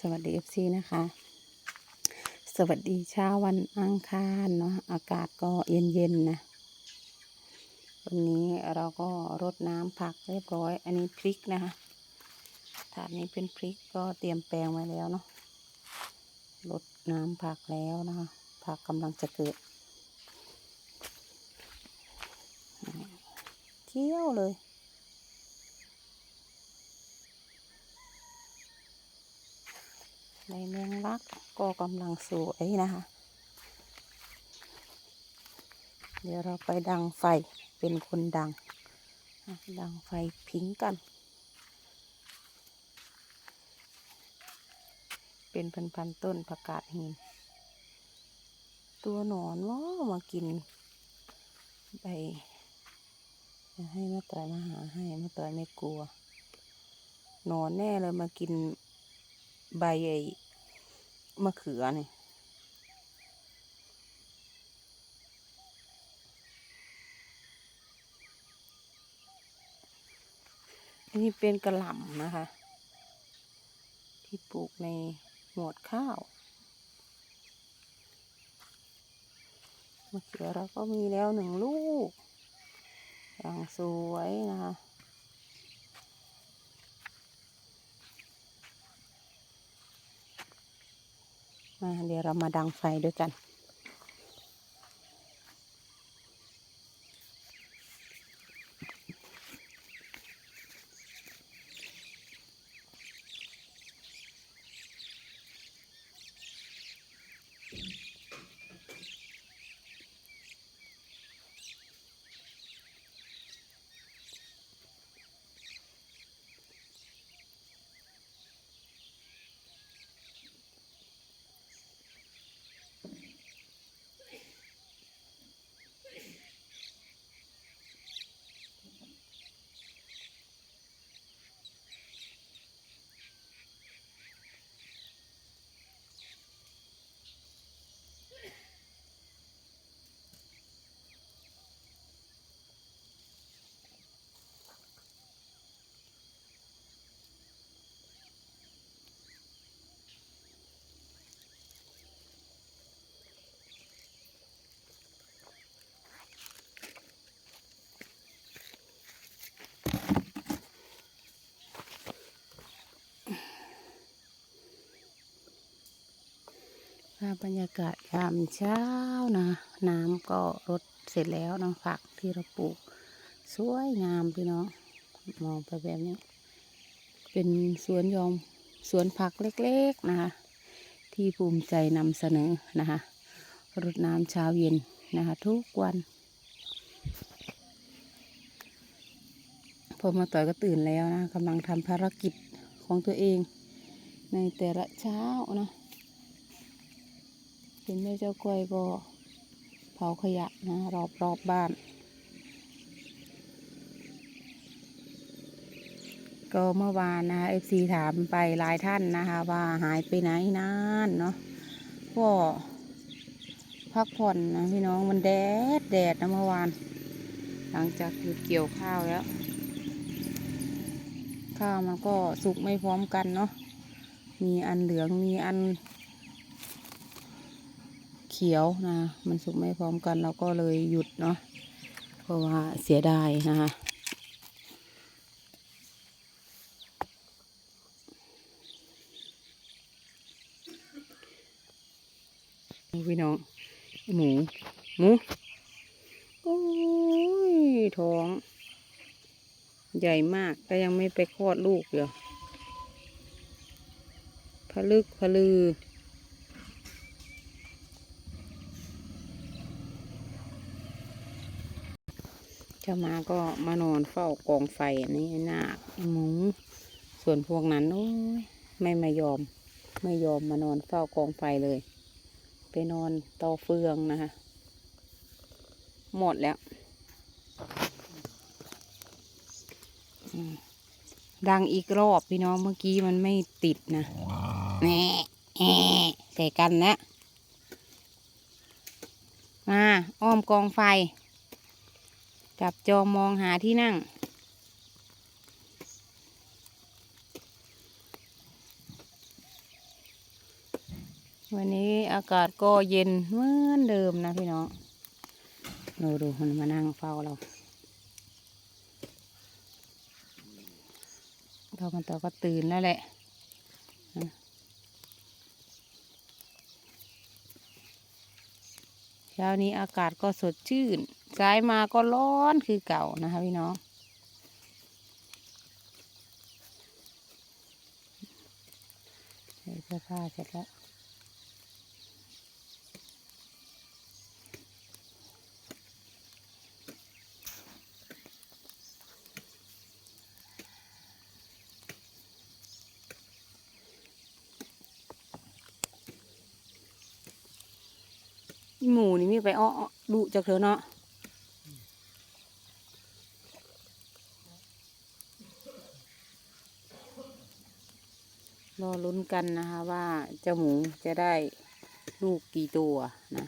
สวัสดีเอฟซีนะคะ สวัสดีเช้าวันอังคารเนาะอากาศก็เย็นๆนะวันนี้เราก็รดน้ำผักเรียบร้อย อันนี้พริกนะคะถาดนี้เป็นพริกก็เตรียมแปลงไว้แล้วเนาะรดน้ำผักแล้วนะคะผักกำลังจะเกิดเที่ยวเลย ในเมืองรักก็กำลังสวยนะคะ เดี๋ยวเราไปดังไฟเป็นคนดัง ดังไฟพิงกัน เป็นพันๆต้นผักกาดหินตัวหนอนว่ามากินใบให้มาต่อยมาหาให้มาต่อยไม่กลัวหนอนแน่เลยมากินใบไอ มะเขือนี่นนี้เป็นกระหล่ำนะคะ ที่ปลูกในหมวดข้าวมะเขือเราก็มีแล้วหนึ่งลูก อย่างสวยนะคะ มาเดี๋ยวเรามาดังไฟด้วยกันภา บรรยากาศยามเช้านะ น้ำก็รดเสร็จแล้วนาะผักที่เราปลูก สวยงามพี่น้องมองไปแบบนี้ เป็นสวนยอมสวนผักเล็กๆนะคะ ที่ภูมิใจนำเสนอนะคะรดน้ำเช้าเย็นนะคะ ทุกวันพอมาต่อยก็ตื่นแล้วนะกำลังทำภารกิจของตัวเองในแต่ละเช้านะ เห็นแม่เจ้ากล้วยก็เผาขยะนะรอบรอบบ้าน ก็เมื่อวานนะคะเอฟซีถามไปหลายท่านนะคะ ว่าหายไปไหนนานเนาะก็พักผ่อนนะพี่น้องมันแดดแดดนะเมื่อวาน หลังจากหยุดเกี่ยวข้าวแล้ว ข้าวมันก็สุกไม่พร้อมกันเนาะมีอันเหลืองมีอัน เขียวนะ มันสุกไม่พร้อมกันเราก็เลยหยุดเนาะเพราะว่าเสียดายนะคะพี่น้อง หมู หมู โอ้ย ท้อง ใหญ่มากแต่ยังไม่ไปคลอดลูกเดี๋ยวพะลึกพะลือ จะมาก็มานอนเฝ้ากองไฟนนี้นาคหมูส่วนพวกนั้นโอ้ยไม่มายอม ไม่ยอมมานอนเฝ้ากองไฟเลย ไปนอนเตาเฟืองนะคะ หมดแล้ว ดังอีกรอบพี่น้องเมื่อกี้มันไม่ติดนะแหน่แหน่ใส่กันนะมาอ้อมกองไฟ จับจองมองหาที่นั่ง วันนี้อากาศก็เย็นเหมือนเดิมนะพี่น้องดูดูมันมานั่งเฝ้าเราเรามันต่อก็ตื่นแล้วแหละนะ เช้านี้อากาศก็สดชื่นสายมาก็ร้อนคือเก่านะคะพี่น้องใส่เสื้อผ้าเสร็จแล้ว หมูนี่มีไปอ้อดุจากเธอเนาะรอลุ้นกันนะคะว่าเจ้าหมูจะได้ลูกกี่ตัวนะ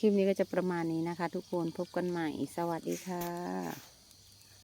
คลิปนี้ก็จะประมาณนี้นะคะ ทุกคนพบกันใหม่ สวัสดีค่ะ